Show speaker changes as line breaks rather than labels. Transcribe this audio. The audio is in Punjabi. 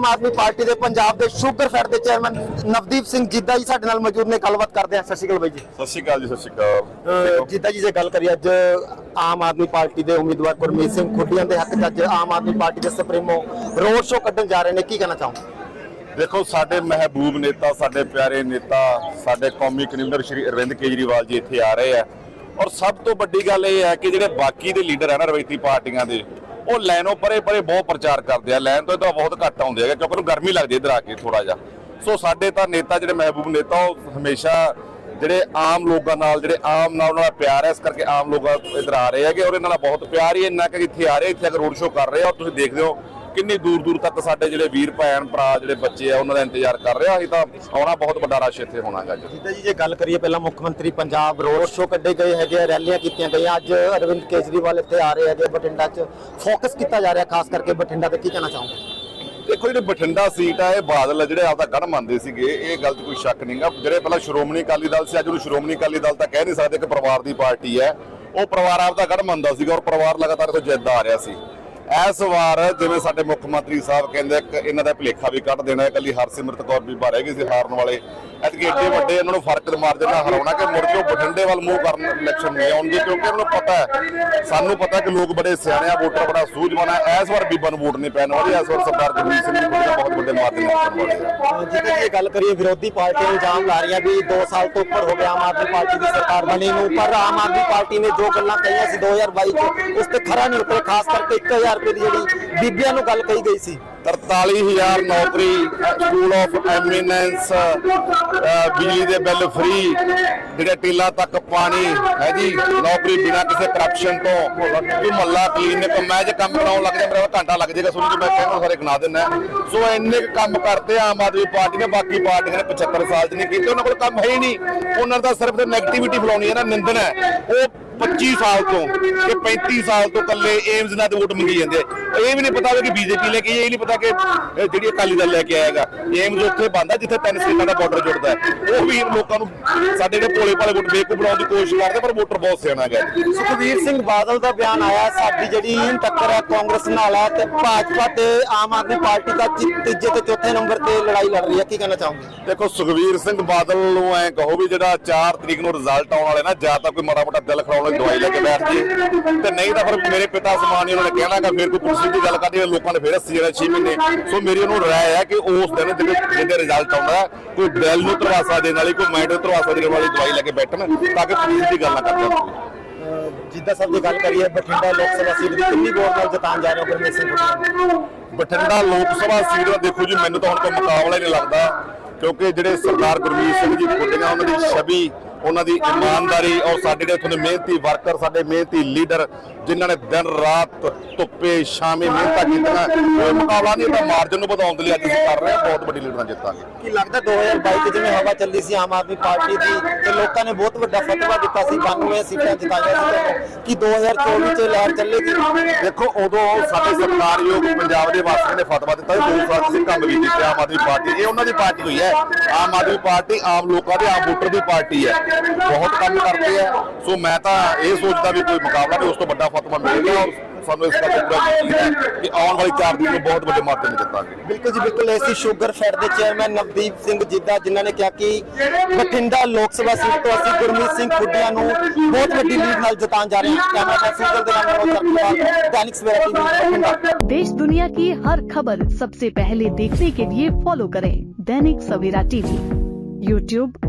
ਆਮ ਆਦਮੀ ਪਾਰਟੀ ਦੇ ਪੰਜਾਬ ਦੇ ਸ਼ੂਗਰ ਫੈਡ ਦੇ ਚੇਅਰਮੈਨ ਨਵਦੀਪ ਸਿੰਘ ਜਿੱਦਾ ਜੀ ਸਾਡੇ ਨਾਲ ਮੌਜੂਦ ਨੇ। ਗੱਲਬਾਤ ਕਰਦੇ ਆ ਸਤਿ ਸ਼੍ਰੀ ਅਕਾਲ ਬਾਈ ਜੀ।
ਸਤਿ ਸ਼੍ਰੀ ਅਕਾਲ ਜੀ ਸਤਿ ਸ਼੍ਰੀ ਅਕਾਲ।
ਜਿੱਦਾਂ ਜੀ ਜੇ ਗੱਲ ਕਰੀਏ ਅੱਜ ਆਮ ਆਦਮੀ ਪਾਰਟੀ ਦੇ ਉਮੀਦਵਾਰ ਗੁਰਮੀਤ ਸਿੰਘ ਖੁੱਡੀਆਂ ਦੇ ਹੱਕ 'ਚ ਅੱਜ ਆਮ ਆਦਮੀ ਪਾਰਟੀ ਦੇ ਸੁਪਰੀਮੋ ਰੋਡ ਸ਼ੋਅ ਕੱਢਣ ਜਾ ਰਹੇ ਨੇ। ਕੀ ਕਹਿਣਾ ਚਾਹੋਗੇ?
ਦੇਖੋ ਸਾਡੇ ਮਹਿਬੂਬ ਨੇਤਾ ਸਾਡੇ ਪਿਆਰੇ ਨੇਤਾ ਸਾਡੇ ਕੌਮੀ ਕਨਵੀਨਰ ਸ਼੍ਰੀ ਅਰਵਿੰਦ ਕੇਜਰੀਵਾਲ ਜੀ ਇੱਥੇ ਆ ਰਹੇ ਆ। ਔਰ ਸਭ ਤੋਂ ਵੱਡੀ ਗੱਲ ਇਹ ਹੈ ਕਿ ਜਿਹੜੇ ਬਾਕੀ ਦੇ ਲੀਡਰ ਆ ਨਾ ਰਵਾਇਤੀ ਪਾਰਟੀਆਂ ਦੇ ਉਹ ਲਾਈਨੋਂ ਪਰੇ ਪਰੇ ਬਹੁਤ ਪ੍ਰਚਾਰ ਕਰਦੇ ਆ। ਲਾਈਨ ਤੋਂ ਤਾਂ ਬਹੁਤ ਘੱਟ ਆਉਂਦੇ ਹੈਗੇ, ਕਿਉਂਕਿ ਉਹਨੂੰ ਗਰਮੀ ਲੱਗਦੀ ਇੱਧਰ ਆ ਕੇ ਥੋੜਾ ਜਿਹਾ। ਸੋ ਸਾਡੇ ਤਾਂ ਨੇਤਾ ਜਿਹੜੇ ਮਹਿਬੂਬ ਨੇਤਾ, ਉਹ ਹਮੇਸ਼ਾ ਜਿਹੜੇ ਆਮ ਲੋਕਾਂ ਨਾਲ, ਜਿਹੜੇ ਆਮ ਨਾਲ ਉਹਨਾਂ ਦਾ ਪਿਆਰ ਹੈ, ਇਸ ਕਰਕੇ ਆਮ ਲੋਕ ਇੱਧਰ ਆ ਰਹੇ ਹੈਗੇ ਔਰ ਇਹਨਾਂ ਦਾ ਬਹੁਤ ਪਿਆਰ ਹੀ ਇੰਨਾ ਕਿ ਇੱਥੇ ਆ ਰਹੇ, ਇੱਥੇ ਅਗਰ ਰੋਡ ਸ਼ੋਅ ਕਰ ਰਹੇ ਆ। ਔਰ ਤੁਸੀਂ ਦੇਖਦੇ ਹੋ ਕਿੰਨੀ ਦੂਰ ਦੂਰ ਤੱਕ ਸਾਡੇ ਜਿਹੜੇ ਵੀਰ ਭੈਣ ਭਰਾ ਜਿਹੜੇ ਬੱਚੇ ਆ ਉਹਨਾਂ ਦਾ ਇੰਤਜ਼ਾਰ ਕਰ ਰਹੇ ਅਸੀਂ ਤਾਂ ਆਉਣਾ ਬਹੁਤ ਵੱਡਾ ਰਸ਼ ਇੱਥੇ ਹੋਣਾਗਾ ਜੀ।
ਜੀ ਜੇ ਗੱਲ ਕਰੀਏ ਪਹਿਲਾਂ ਮੁੱਖ ਮੰਤਰੀ ਪੰਜਾਬ ਰੋਡ ਸ਼ੋਅ ਕੱਢੇ ਗਏ ਹੈਗੇ ਰੈਲੀਆਂ ਕੀਤੀਆਂ ਗਈਆਂ ਅੱਜ ਅਰਵਿੰਦ ਕੇਜਰੀਵਾਲ ਇੱਥੇ ਆ ਰਹੇ ਹੈਗੇ ਬਠਿੰਡਾ 'ਚ। ਫੋਕਸ ਕੀਤਾ ਜਾ ਰਿਹਾ ਖਾਸ ਕਰਕੇ ਬਠਿੰਡਾ ਤੇ ਕੀ ਕਹਿਣਾ ਚਾਹੋਗੇ?
ਦੇਖੋ ਜਿਹੜੀ ਬਠਿੰਡਾ ਸੀਟ ਆ ਇਹ ਬਾਦਲ ਜਿਹੜੇ ਆਪਦਾ ਗੜ ਮੰਨਦੇ ਸੀਗੇ ਇਹ ਗੱਲ 'ਚ ਕੋਈ ਸ਼ੱਕ ਨਹੀਂਗਾ ਜਿਹੜੇ ਪਹਿਲਾਂ ਸ਼੍ਰੋਮਣੀ ਅਕਾਲੀ ਦਲ ਸੀ ਅੱਜ ਉਹਨੂੰ ਸ਼੍ਰੋਮਣੀ ਅਕਾਲੀ ਦਲ ਤਾਂ ਕਹਿ ਨਹੀਂ ਸਕਦੇ ਕਿ ਪਰਿਵਾਰ ਦੀ ਪਾਰਟੀ ਹੈ। ਉਹ ਪਰਿਵਾਰ ਆਪਦਾ ਗੜ ਮੰਨਦਾ ਸੀਗਾ ਔਰ ਪਰਿਵਾਰ ਲਗਾਤਾਰ ਇੱਥੋਂ ਜਿੱਦ ਆ ਰਿਹਾ ਸੀ। ਇਸ ਵਾਰ ਜਿਵੇਂ ਸਾਡੇ ਮੁੱਖ ਮੰਤਰੀ ਸਾਹਿਬ ਕਹਿੰਦੇ ਆ ਕਿ ਇਹਨਾਂ ਦਾ ਭਲੇਖਾ ਵੀ ਕੱਢ ਦੇਣਾ ਹੈ। ਇਕੱਲੀ ਹਰਸਿਮਰਤ ਕੌਰ ਬੀਬਾ ਰਹਿ ਗਈ ਸੀ ਹਾਰਨ ਵਾਲੇ। ਐਤਕੀ ਏਡੇ ਵੱਡੇ ਇਹਨਾਂ ਨੂੰ ਫ਼ਰਕ ਦੇ ਮਾਰਜਨ ਨਾਲ ਹਰਾਉਣਾ ਕਿ ਮੁੜ ਕੇ ਬਠਿੰਡੇ ਵੱਲ ਮੂੰਹ ਕਰਨ ਇਲੈਕਸ਼ਨ ਨਹੀਂ ਆਉਣਗੇ, ਕਿਉਂਕਿ ਉਹਨਾਂ ਨੂੰ ਪਤਾ ਹੈ, ਸਾਨੂੰ ਪਤਾ ਕਿ ਲੋਕ ਬੜੇ ਸਿਆਣੇ ਆ, ਵੋਟਰ ਬੜਾ ਸੂਝਵਾਨ ਹੈ ਇਸ ਵਾਰ ਬੀਬਾ ਨੂੰ ਵੋਟ ਨਹੀਂ ਪੈਣ ਵਾਲੀ, ਇਸ ਵਾਰ ਸਰਦਾਰ ਗੁਰਮੀਤ ਸਿੰਘ ਨੂੰ ਬਹੁਤ ਵੱਡੇ ਮਾਰਜਨ ਨਾਲ ਜਿੱਤਣ ਵਾਲੇ
ਇਹ ਗੱਲ ਕਰੀਏ, ਵਿਰੋਧੀ ਪਾਰਟੀਆਂ ਇਲਜ਼ਾਮ ਲਾ ਰਹੀਆਂ ਵੀ 2 ਸਾਲ ਤੋਂ ਉੱਪਰ ਹੋ ਗਿਆ ਆਮ ਆਦਮੀ ਪਾਰਟੀ ਦੀ ਸਰਕਾਰ ਬਣੀ ਨੂੰ, ਪਰ ਆਮ ਆਦਮੀ ਪਾਰਟੀ ਨੇ ਜੋ ਗੱਲਾਂ ਕਹੀਆਂ ਸੀ 2022 ਚ, ਉਸ ਤੇ ਖਰਾ ਨਹੀਂ ਉਤਰੇ, ਖਾਸ ਕਰਕੇ 1000 ਰੁਪਏ ਦੀ ਜਿਹੜੀ ਬੀਬੀਆਂ ਨੂੰ ਗੱਲ ਕਹੀ ਗਈ ਸੀ।
43000 ਨੌਕਰੀ ਸਕੂਲ ਆਫ ਐਮੀਨੈਂਸ ਬਿਜਲੀ ਦੇ ਬਿੱਲ ਫ੍ਰੀ ਜਿਹੜੇ ਟੀਲਾ ਤੱਕ ਪਾਣੀ ਹੈ ਜੀ, ਨੌਕਰੀ ਬਿਨਾਂ ਕਿਸੇ ਕਰਪਸ਼ਨ ਤੋਂ। ਕੋਈ ਮੱਲਾ ਕਲੀਨਿਕ ਮੈਂ ਜੇ ਕੰਮ ਕਰਾਉਣ ਲੱਗ ਜਾ, ਮੇਰਾ ਘੰਟਾ ਲੱਗ ਜਾਏਗਾ ਸੁਣ ਕੇ ਮੈਂ ਕਹਿੰਦਾ ਸਾਰੇ ਗਿਣਾ ਦਿੰਦਾ। ਸੋ ਇੰਨੇ ਕੁ ਕੰਮ ਕਰਤੇ ਆਮ ਆਦਮੀ ਪਾਰਟੀ ਨੇ, ਬਾਕੀ ਪਾਰਟੀਆਂ ਨੇ 75 ਸਾਲ ਚ ਨਹੀਂ ਕੀਤੇ, ਉਹਨਾਂ ਕੋਲ ਕੰਮ ਹੈ ਹੀ ਨਹੀਂ। ਉਹਨਾਂ ਦਾ ਸਿਰਫ ਨੈਗੇਟਿਵਿਟੀ ਫਲਾਉਣੀ ਹੈ ਨਾ, ਨਿੰਦਣ ਹੈ। ਉਹ 25 ਸਾਲ ਤੋਂ ਤੇ 35 ਸਾਲ ਤੋਂ ਕੱਲੇ ਏਮਜ਼ ਨਾਲ ਵੋਟ ਮੰਗੀ ਜਾਂਦੇ ਆ। ਇਹ ਵੀ ਨਹੀਂ ਪਤਾ ਕਿ ਬੀਜੇਪੀ ਲੈ ਕੇ ਇਹ ਨਹੀਂ ਪਤਾ ਕਿ ਜਿਹੜੀ ਅਕਾਲੀ ਦਲ ਲੈ ਕੇ ਆਏਗਾ ਏਮਜ਼ ਉੱਥੇ ਬੰਦਾ ਜਿੱਥੇ ਤਿੰਨ ਸਟੇਟਾਂ ਦਾ ਬਾਰਡਰ ਜੁੜਦਾ ਹੈ ਉਹ ਵੀ ਲੋਕਾਂ ਨੂੰ ਸਾਡੇ ਜਿਹੜੇ ਭੋਲੇ ਭਾਲੇ ਵੋਟ ਬੇਕੂ ਬਣਾਉਣ ਦੀ ਕੋਸ਼ਿਸ਼ ਕਰਦੇ ਪਰ ਵੋਟਰ ਬਹੁਤ ਸਿਆਣਾ ਜੀ।
ਸੁਖਵੀਰ ਸਿੰਘ ਬਾਦਲ ਦਾ ਬਿਆਨ ਆਇਆ ਸਾਡੀ ਜਿਹੜੀ ਟੱਕਰ ਹੈ ਕਾਂਗਰਸ ਨਾਲ ਹੈ ਤੇ ਭਾਜਪਾ ਤੇ ਆਮ ਆਦਮੀ ਪਾਰਟੀ ਦਾ ਤੀਜੇ ਤੇ ਚੌਥੇ ਨੰਬਰ ਤੇ ਲੜਾਈ ਲੜ ਰਹੀ ਹੈ ਕੀ ਕਹਿਣਾ ਚਾਹੋਗੇ
ਦੇਖੋ ਸੁਖਵੀਰ ਸਿੰਘ ਬਾਦਲ ਨੂੰ ਐ ਕਹੋ ਵੀ ਜਿਹੜਾ 4 ਤਰੀਕ ਨੂੰ ਰਿਜ਼ਲਟ ਆਉਣ ਵਾਲੇ ਨਾ ਜਾਂ ਤਾਂ ਕੋਈ ਮਾੜਾ ਮੋਟਾ ਦਿਲ ਖਰਾਉਣ ਵਾਲੀ ਦਵਾਈ ਲੈ ਕੇ ਬੈਠ ਜੇ। ਤੇ ਨਹੀਂ ਤਾਂ ਫਿਰ ਮੇਰੇ ਪਿਤਾ ਸਮਾਨ ਹੀ ਉਹਨਾਂ ਨੇ ਕਹਿਣਾ ਕਿ ਫਿਰ ਕੋਈ ਕੁਰਸੀ ਦੀ ਗੱਲ ਕਰਦੀ ਲੋਕਾਂ ਨੇ ਫਿਰ ਹੱਸੀ ਜਾਣਾ 6 ਮਹੀਨੇ। ਸੋ ਮੇਰੀ ਉਹਨੂੰ ਰਾਏ ਹੈ ਕਿ ਉਸ ਦਿਨ ਜਿਹੜੇ ਜਿਹਦੇ ਰਿਜ਼ਲਟ ਆਉਂਦਾ ਕੋਈ ਦਿਲ ਨੂੰ ਧਰਵਾਸਾ ਦੇਣ ਵਾਲੀ ਕੋਈ ਮਾਈਂਡ ਨੂੰ ਧਰਵਾਸਾ ਦੇਣ ਵਾਲੀ ਦਵਾਈ ਲੈ ਕੇ ਬੈਠਣ ਤਾਂ ਕਿ ਪੁਲਿਸ ਦੀ ਗੱਲ ਨਾ ਕਰਨ
ਜਿੱਦਾਂ ਸਭ ਦੀ ਗੱਲ ਕਰੀਏ ਬਠਿੰਡਾ ਲੋਕ ਸਭਾ ਸੀਟ ਦੀ ਕਿੰਨੀ ਵੋਟ ਨਾਲ ਜਿਤਾਉਣ ਜਾ ਰਹੇ ਹੋ ਗੁਰਮੀਤ ਸਿੰਘ?
ਬਠਿੰਡਾ ਲੋਕ ਸਭਾ ਸੀਟ ਦਾ ਦੇਖੋ ਜੀ ਮੈਨੂੰ ਤਾਂ ਹੁਣ ਕੋਈ ਮੁਕਾਬਲਾ ਹੀ ਨਹੀਂ ਲੱਗਦਾ ਕਿਉਂਕਿ ਜਿਹੜੇ ਸਰਦਾਰ ਗੁਰਮੀਤ ਸਿੰਘ ਜੀ ਕੁੱਟੀਆਂ ਉਹਨਾਂ ਦੀ ਛਵੀ ਉਹਨਾਂ ਦੀ ਇਮਾਨਦਾਰੀ ਔਰ ਸਾਡੇ ਜਿਹੜੇ ਇੱਥੋਂ ਦੇ ਮਿਹਨਤੀ ਵਰਕਰ ਸਾਡੇ ਮਿਹਨਤੀ ਲੀਡਰ ਜਿਨ੍ਹਾਂ ਨੇ ਦਿਨ ਰਾਤ ਧੁੱਪੇ ਛਾਵੇਂ ਮਿਹਨਤਾਂ ਕੀਤੀਆਂ ਕੋਈ ਮੁਕਾਬਲਾ ਨਹੀਂ ਤਾਂ ਮਾਰਜਨ ਨੂੰ ਵਧਾਉਣ ਦੇ ਲਈ ਅੱਜ ਅਸੀਂ ਕਰ ਰਹੇ ਹਾਂ ਬਹੁਤ ਵੱਡੀ ਲੀਡਰਾਂ ਜਿੱਤਾਂਗੇ।
ਕੀ ਲੱਗਦਾ 2022 ਚ ਜਿਵੇਂ ਹਵਾ ਚੱਲੀ ਸੀ ਆਮ ਆਦਮੀ ਪਾਰਟੀ ਦੀ ਤੇ ਲੋਕਾਂ ਨੇ ਬਹੁਤ ਵੱਡਾ ਫਤਵਾ ਦਿੱਤਾ ਸੀ 92 ਸੀਟਾਂ ਜਿਤਾਈਆਂ ਸੀ ਕੀ 2024 ਚ ਲਹਿਰ ਚੱਲੇਗੀ?
ਦੇਖੋ ਉਦੋਂ ਸਾਡੇ ਸਤਿਕਾਰਯੋਗ ਪੰਜਾਬ ਦੇ ਵਾਸੀਆਂ ਨੇ ਫਤਵਾ ਦਿੱਤਾ ਸੀ ਦੋ ਸਾਲ ਸਿੰਘ ਕੰਮ ਵੀ ਕੀਤੇ ਆਮ ਆਦਮੀ ਪਾਰਟੀ ਇਹ ਉਹਨਾਂ ਦੀ ਪਾਰਟੀ ਹੋਈ ਹੈ। ਆਮ ਆਦਮੀ ਪਾਰਟੀ ਆਮ ਲੋਕਾਂ ਦੇ ਆਮ ਵੋਟਰ ਦੀ ਪਾਰਟੀ ਹੈ। ਬਹੁਤ ਕੰਮ ਕਰਦੇ ਆ ਸੋ ਮੈਂ ਤਾਂ ਇਹ ਸੋਚਦਾ ਵੀ ਕੋਈ ਮੁਕਾਬਲਾ ਨਹੀਂ ਉਸ ਤੋਂ ਵੱਡਾ ਫਤਵਾ ਮਿਲੇਗਾ ਔਰ ਸਾਨੂੰ ਇਸ ਗੱਲ ਤੇ ਪੂਰਾ ਯਕੀਨ ਹੈ ਕਿ ਆਉਣ ਵਾਲੀ 4 ਦਿਨ ਨੂੰ ਬਹੁਤ ਵੱਡੇ ਮਾਤਰੇ ਵਿੱਚ ਜਿੱਤਾਂਗੇ
ਬਿਲਕੁਲ ਜੀ ਬਿਲਕੁਲ ਐਸੀ ਸ਼ੂਗਰ ਫੈਡ ਦੇ ਚੇਅਰਮੈਨ ਨਵਦੀਪ ਸਿੰਘ ਜਿੱਦਾ ਜਿਨ੍ਹਾਂ ਨੇ ਕਿਹਾ ਕਿ ਬਠਿੰਡਾ ਲੋਕ ਸਭਾ ਸੀਟ ਤੋਂ ਅਸੀਂ ਗੁਰਮੀਤ ਸਿੰਘ ਖੁੱਡੀਆਂ ਨੂੰ ਬਹੁਤ ਵੱਡੀ ਲੀਡ ਨਾਲ ਜਿਤਾਉਣ ਜਾ ਰਹੇ ਹਾਂ ਕੈਮਰਾ ਪਰਸਨ ਦੇ ਨਾਲ ਮਨੋਜ ਸਰਕਾਰ दैनिक सवेरा टीवी बठिंडा
देश दुनिया की हर खबर सबसे पहले देखने के लिए फॉलो करें दैनिक सवेरा टीवी यूट्यूब